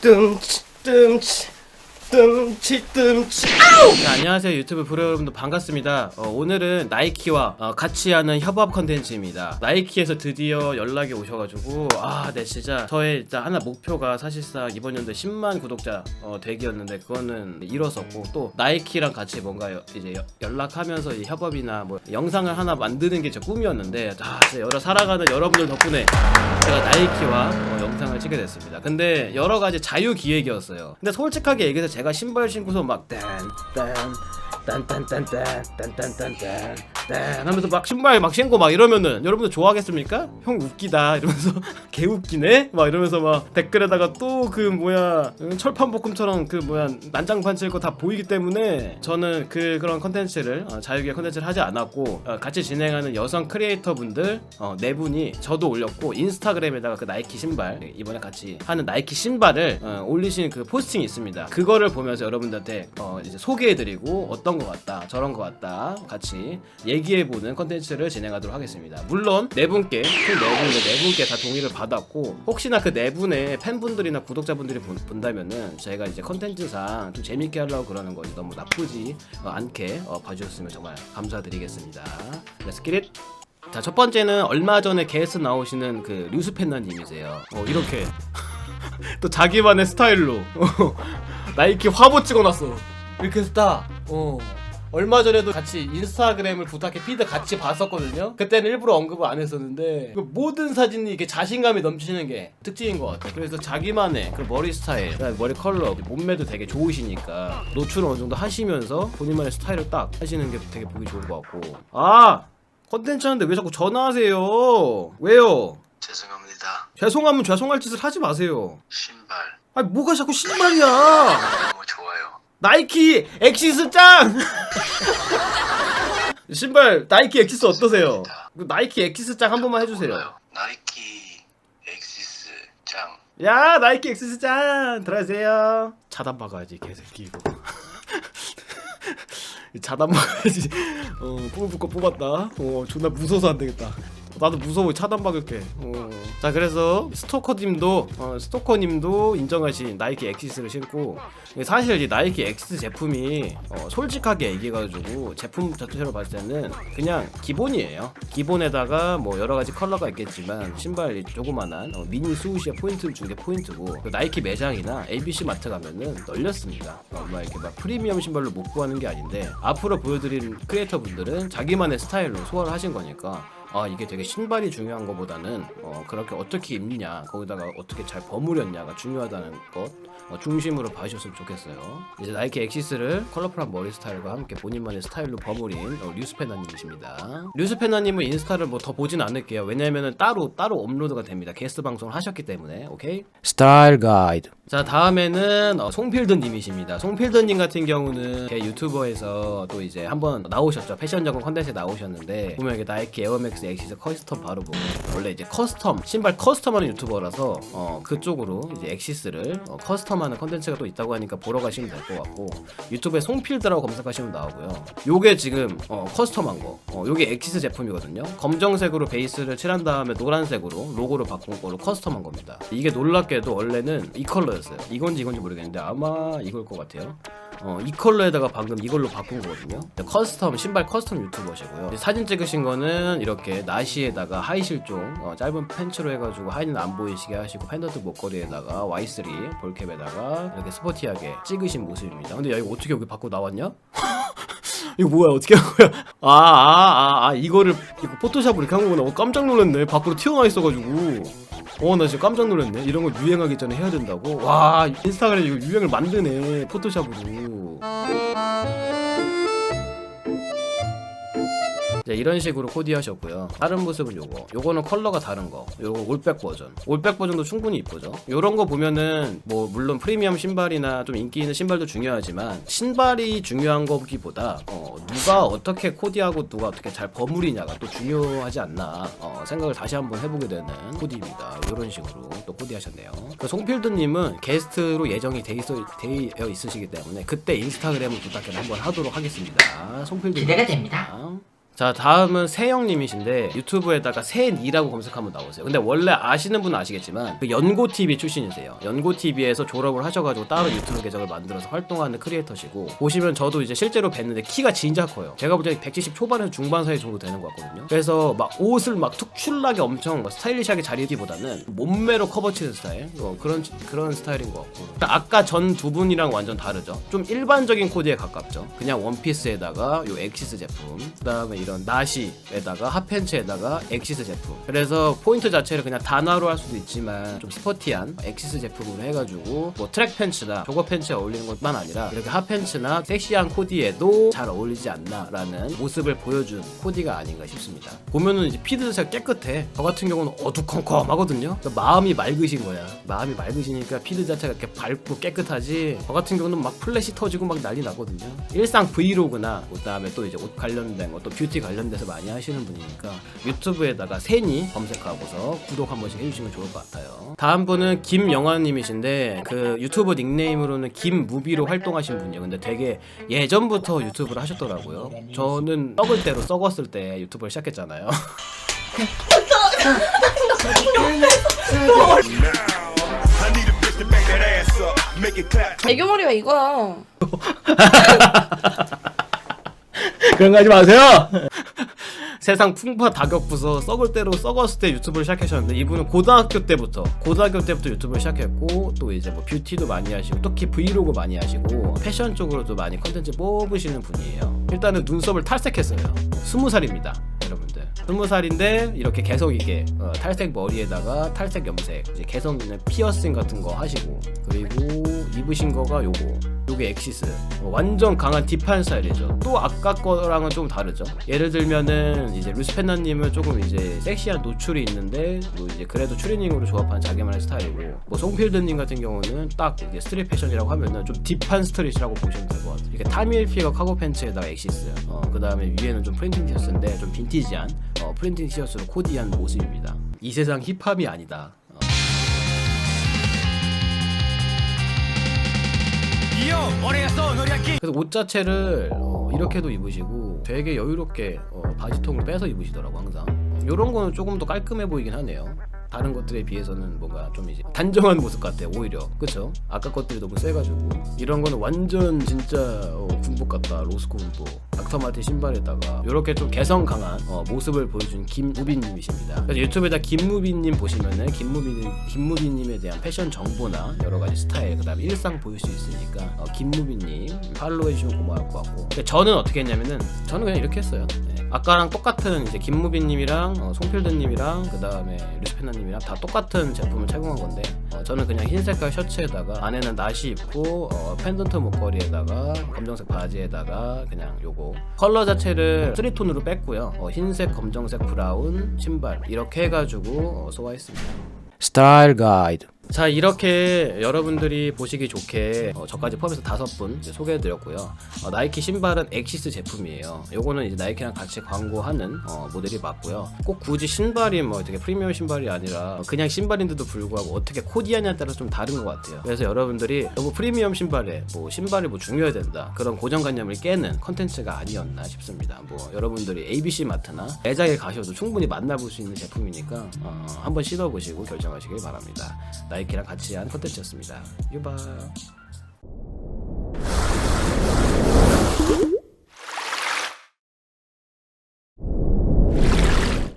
Dum, dum, 뜸치 뜸치 아우! 네, 안녕하세요 유튜브 프로 여러분들 반갑습니다 어, 오늘은 나이키와 어, 같이 하는 협업 컨텐츠입니다 나이키에서 드디어 연락이 오셔가지고 아네 진짜 저의 일단 하나 목표가 사실상 이번 연도에 10만 구독자 어, 되기였는데 그거는 이뤘었고 또 나이키랑 같이 뭔가 여- 이제 여- 연락하면서 이 협업이나 뭐 영상을 하나 만드는 게 제 꿈이었는데 아 여러 살아가는 여러분들 덕분에 제가 나이키와 어, 영상을 찍게 됐습니다. 근데 여러 가지 자유 기획이었어요. 근데 솔직하게 얘기해서 제가 신발 신고서 막 딴딴 딴딴딴딴딴딴딴 하면서 막 신발 막 신고 막 이러면은 여러분들 좋아하겠습니까? 형 웃기다 이러면서 개 웃기네 막 이러면서 막 댓글에다가 또 그 뭐야 철판 볶음처럼 그 뭐야 난장판 칠 거 다 보이기 때문에 저는 그 그런 컨텐츠를 어, 자유기획 컨텐츠를 하지 않았고 어, 같이 진행하는 여성 크리에이터 분들 어, 네 분이 저도 올렸고 인스타그램에다가 그 나이키 신발 이번에 같이 하는 나이키 신발을 어, 올리신 그 포스팅이 있습니다. 그거를 보면서 여러분들한테 어, 이제 소개해드리고 어떤 것 같다 저런 것 같다 같이 얘기해보는 컨텐츠를 진행하도록 하겠습니다. 물론 네 분께 그네 분네 네 분께 다 동의를 받았고 혹시나 그 네 분의 팬분들이나 구독자분들이 본, 본다면은 저희가 이제 컨텐츠상 좀 재밌게 하려고 그러는 거지 너무 나쁘지 어, 않게 어, 봐주셨으면 정말 감사드리겠습니다. Let's get it. 자, 첫 번째는 얼마 전에 게스트 나오시는 그 류스펜나님이세요. 어, 이렇게. 또 자기만의 스타일로. 어, 나이키 화보 찍어놨어. 이렇게 해서 딱, 어. 얼마 전에도 같이 인스타그램을 부탁해 피드 같이 봤었거든요. 그때는 일부러 언급을 안 했었는데 그 모든 사진이 이게 자신감이 넘치는 게 특징인 것 같아요. 그래서 자기만의 그 머리 스타일, 머리 컬러, 몸매도 되게 좋으시니까 노출을 어느 정도 하시면서 본인만의 스타일을 딱 하시는 게 되게 보기 좋은 것 같고 아 컨텐츠 하는데 왜 자꾸 전화하세요? 왜요? 죄송합니다. 죄송하면 죄송할 짓을 하지 마세요. 신발 아니 뭐가 자꾸 신발이야? 너무 좋아요. 나이키 엑시스 짱! 신발 나이키 엑시스 어떠세요? 그 나이키 엑시스 짱 한 번만 해주세요. 나이키 엑시스 짱. 야 나이키 엑시스 짱 들어가세요. 차단 박아야지 개새끼 이거. 차단 박아야지. 어 뽑을 거 뽑았다. 어 존나 무서워서 안 되겠다. 나도 무서워 차단 박을게. 어. 자 그래서 스토커님도 어, 스토커님도 인정하신 나이키 엑시스를 신고 사실 이 나이키 엑시스 제품이 어, 솔직하게 얘기해가지고 제품 자체로 봤을 때는 그냥 기본이에요. 기본에다가 뭐 여러 가지 컬러가 있겠지만 신발 이 조그만한 어, 미니 스우시의 포인트를 준게 포인트고 그 나이키 매장이나 ABC 마트 가면은 널렸습니다. 어, 막 이렇게 막 프리미엄 신발로 못 구하는 게 아닌데 앞으로 보여드린 크리에이터 분들은 자기만의 스타일로 소화를 하신 거니까 아 이게 되게 신발이 중요한 것보다는 어, 그렇게 어떻게 입느냐 거기다가 어떻게 잘 버무렸냐가 중요하다는 것 어, 중심으로 봐주셨으면 좋겠어요. 이제 나이키 엑시스를 컬러풀한 머리 스타일과 함께 본인만의 스타일로 버무린 어, 류스페나님이십니다. 류스페나님은 인스타를 뭐 더 보진 않을게요. 왜냐면은 따로 따로 업로드가 됩니다. 게스트 방송을 하셨기 때문에 오케이? 스타일 가이드. 자 다음에는 어, 송필드님이십니다. 송필드님 같은 경우는 제 유튜버에서 또 이제 한번 나오셨죠. 패션 전공 컨텐츠에 나오셨는데 보면 이게 나이키 에어맥 스 엑시스 커스텀 바로 보고 원래 이제 커스텀 신발 커스텀하는 유튜버라서 어, 그쪽으로 이제 엑시스를 어, 커스텀하는 컨텐츠가 또 있다고 하니까 보러 가시면 될 것 같고 유튜브에 송필드라고 검색하시면 나오고요. 요게 지금 어, 커스텀한 거. 어, 요게 엑시스 제품이거든요. 검정색으로 베이스를 칠한 다음에 노란색으로 로고를 바꾼 거로 커스텀한 겁니다. 이게 놀랍게도 원래는 이 컬러였어요. 이건지 이건지 모르겠는데 아마 이걸 것 같아요 어, 이 컬러에다가 방금 이걸로 바꾼 거거든요. 커스텀 신발 커스텀 유튜버시고요. 사진 찍으신 거는 이렇게 나시에다가 하이 실종 어, 짧은 팬츠로 해가지고 하이는 안 보이시게 하시고 팬더드 목걸이에다가 Y3 볼캡에다가 이렇게 스포티하게 찍으신 모습입니다. 근데 야 이거 어떻게 여기 밖으로 나왔냐? 이거 뭐야 어떻게 한 거야? 아아 아 아 이거를 이거 포토샵으로 이렇게 한 거구나. 어, 깜짝 놀랐네. 밖으로 튀어나와 있어가지고. 어 나 지금 깜짝 놀랐네. 이런 거 유행하기 전에 해야 된다고. 와 인스타그램 유행을 만드네 포토샵으로. 네, 이런 식으로 코디하셨고요. 다른 모습은 요거. 요거는 컬러가 다른 거. 요거 올백 버전. 올백 버전도 충분히 이쁘죠. 요런 거 보면은 뭐 물론 프리미엄 신발이나 좀 인기 있는 신발도 중요하지만 신발이 중요한 거기보다 어, 누가 어떻게 코디하고 누가 어떻게 잘 버무리냐가 또 중요하지 않나 어, 생각을 다시 한번 해보게 되는 코디입니다. 요런 식으로 또 코디하셨네요. 그 송필드님은 게스트로 예정이 돼 있어 되어 있으시기 때문에 그때 인스타그램을 부탁해 한번 하도록 하겠습니다. 송필드 기대가 됩니다. 자 다음은 세영님이신데 유튜브에다가 세니라고 검색하면 나오세요. 근데 원래 아시는 분은 아시겠지만 그 연고 TV 출신이세요. 연고 TV에서 졸업을 하셔가지고 따로 유튜브 계정을 만들어서 활동하는 크리에이터시고 보시면 저도 이제 실제로 뵀는데 키가 진짜 커요. 제가 볼 때 170 초반에서 중반 사이 정도 되는 것 같거든요. 그래서 막 옷을 막 특출나게 엄청 막 스타일리시하게 잘 입기보다는 몸매로 커버치는 스타일 어, 그런 그런 스타일인 것 같고 아까 전 두 분이랑 완전 다르죠. 좀 일반적인 코디에 가깝죠. 그냥 원피스에다가 요 엑시스 제품, 그 다음에 이런 나시에다가 핫팬츠에다가 엑시스 제품. 그래서 포인트 자체를 그냥 단화로 할 수도 있지만 좀 스포티한 엑시스 제품으로 해가지고 뭐 트랙 팬츠나 조거 팬츠에 어울리는 것만 아니라 이렇게 핫팬츠나 섹시한 코디에도 잘 어울리지 않나라는 모습을 보여준 코디가 아닌가 싶습니다. 보면은 이제 피드 자체가 깨끗해. 저 같은 경우는 어두컴컴 하거든요. 그러니까 마음이 맑으신 거야. 마음이 맑으시니까 피드 자체가 이렇게 밝고 깨끗하지. 저 같은 경우는 막 플래시 터지고 막 난리 나거든요. 일상 브이로그나 그 다음에 또 이제 옷 관련된 거또 뷰티 관련돼서 많이 하시는 분이니까 유튜브에다가 세니 검색하고서 구독 한 번씩 해주시면 좋을 것 같아요. 다음 분은 김영환님이신데 그 유튜브 닉네임으로는 김무비로 활동하신 분이에요. 근데 되게 예전부터 유튜브를 하셨더라고요. 저는 썩을 때로 썩었을 때 유튜브를 시작했잖아요. 애교머리가 이거야. 그런 거 하지 마세요. 세상 풍파 다격 부서 썩을 대로 썩었을 때 유튜브를 시작하셨는데 이분은 고등학교 때부터 고등학교 때부터 유튜브를 시작했고 또 이제 뭐 뷰티도 많이 하시고 특히 브이로그 많이 하시고 패션 쪽으로도 많이 컨텐츠 뽑으시는 분이에요. 일단은 눈썹을 탈색했어요. 스무 살입니다, 여러분들. 스무 살인데 이렇게 개성 있게 어, 탈색 머리에다가 탈색 염색, 이제 개성 있는 피어싱 같은 거 하시고 그리고 입으신 거가 요거. 요게 엑시스. 어, 완전 강한 딥한 스타일이죠. 또 아까 거랑은 좀 다르죠. 예를 들면은 이제 루스펜나님은 조금 이제 섹시한 노출이 있는데 뭐 이제 그래도 추리닝으로 조합한 자기만의 스타일이고 뭐 송필드님 같은 경우는 딱 이게 스트릿 패션이라고 하면은 좀 딥한 스트릿이라고 보시면 될 것 같아요. 이게 타미엘피가 카고 팬츠에다가 엑시스. 어, 그 다음에 위에는 좀 프린팅 티셔츠인데 좀 빈티지한 어, 프린팅 티셔츠로 코디한 모습입니다. 이 세상 힙합이 아니다 그래서 옷 자체를 어, 이렇게도 입으시고 되게 여유롭게 어, 바지통을 빼서 입으시더라고 항상. 이런 거는 조금 더 깔끔해 보이긴 하네요 다른 것들에 비해서는 뭔가 좀 이제 단정한 모습 같아요 오히려. 그쵸? 아까 것들이 너무 세가지고. 이런 거는 완전 진짜 어, 군복 같다 로스코 군복. 닥터마틴 신발에다가 이렇게 좀 개성 강한 어, 모습을 보여준 김무빈님이십니다. 그래서 유튜브에다 김무빈님 보시면은 김무빈, 김무빈님에 대한 패션 정보나 여러 가지 스타일 그 다음에 일상 보일 수 있으니까 어, 김무빈님 팔로우 해주시면 고마울 것 같고. 저는 어떻게 했냐면은 저는 그냥 이렇게 했어요. 네. 아까랑 똑같은 이제 김무빈님이랑 어, 송필드님이랑 그 다음에 류스페나님이랑 다 똑같은 제품을 착용한 건데 어, 저는 그냥 흰 색깔 셔츠에다가 안에는 나시 입고 어, 펜던트 목걸이에다가 검정색 바지에다가 그냥 요거 컬러 자체를 3톤으로 뺐고요. 어, 흰색 검정색 브라운 신발 이렇게 해가지고 어, 소화했습니다. 스타일 가이드 자 이렇게 여러분들이 보시기 좋게 어, 저까지 포함해서 다섯 분 소개해드렸고요. 어, 나이키 신발은 엑시스 제품이에요. 요거는 이제 나이키랑 같이 광고하는 어, 모델이 맞고요. 꼭 굳이 신발이 뭐 되게 프리미엄 신발이 아니라 그냥 신발인데도 불구하고 어떻게 코디하냐에 따라 좀 다른 것 같아요. 그래서 여러분들이 너무 프리미엄 신발에 뭐 신발이 뭐 중요해야 된다 그런 고정관념을 깨는 컨텐츠가 아니었나 싶습니다. 뭐 여러분들이 ABC 마트나 매장에 가셔도 충분히 만나볼 수 있는 제품이니까 어, 한번 신어보시고 결정하시길 바랍니다 나이키랑 같이 한 컨텐츠였습니다. 유바